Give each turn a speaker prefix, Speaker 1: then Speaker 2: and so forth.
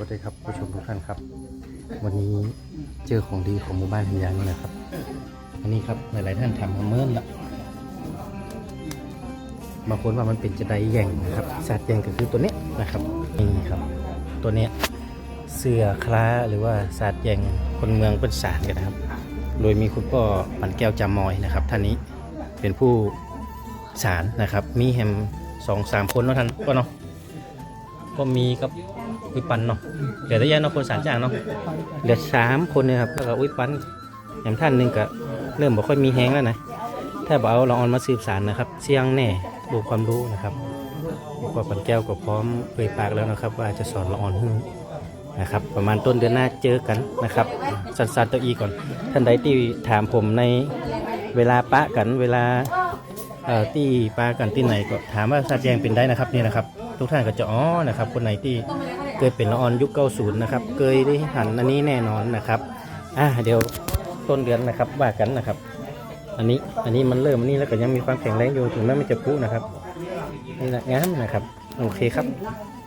Speaker 1: วัสดีครับผู้ชมทุกท่านครับ วันนี้เจอของดีของหมู่บ้านพยานนี่นะครับ อันนี้ครับหลายๆท่านทำมาเมื่อละบางคนว่ามันเป็นจะไดแย่งนะครับสัตว์แย่งก็คือตัวนี้นะครับนี่ครับ ตัวเนี้ยเสือคล้าหรือว่าสัตว์แย่งคนเมืองเป็นสารกันนะครับ โดยมีคุณพ่อปันแก้วจามอยนะครับ ท่านนี้เป็นผู้สารนะครับ มีแฮมสองสามคนเนาะท่านก็เนาะ ก็มีกับอุ้ยปันเนาะเหลือแต่ยาเนาะคนสารจ้างเนาะเหลือสามคนเนี่ยครับแล้วก็อุ้ยปันอย่างท่านหนึ่งก็เริ่มบ่ค่อยมีแฮงแล้วนะถ้าบ่เอาเราออนมาสืบสารนะครับ เสี่ยงแน่ดูความรู้นะครับก็ปันแก้วก็พร้อมเผยปากแล้วนะครับ ว่าจะสอนละออนให้นะครับประมาณต้นเดือนหน้าเจอกันนะครับสั้นๆตัวอีก่อนท่านใดที่ถามผมในเวลาปะกันเวลาเอ่อที่ปากันที่ไหนก็ถามว่าซาแจงเป็นได้นะครับนี่นะครับ ทุกท่านก็จะอ๋อนะครับ คนไหนที่เคยเป็นละออนยุค 90 นะครับ เคยได้หันอันนี้แน่นอนนะครับอ่าเดี๋ยวต้นเดือนนะครับว่ากันนะครับ อันนี้อันนี้มันเริ่มอันนี้แล้วก็ยังมีความแข็งแรงอยู่ถึงแม้มันจะพุนะครับนี่นะงามนะครับ โอเคครับ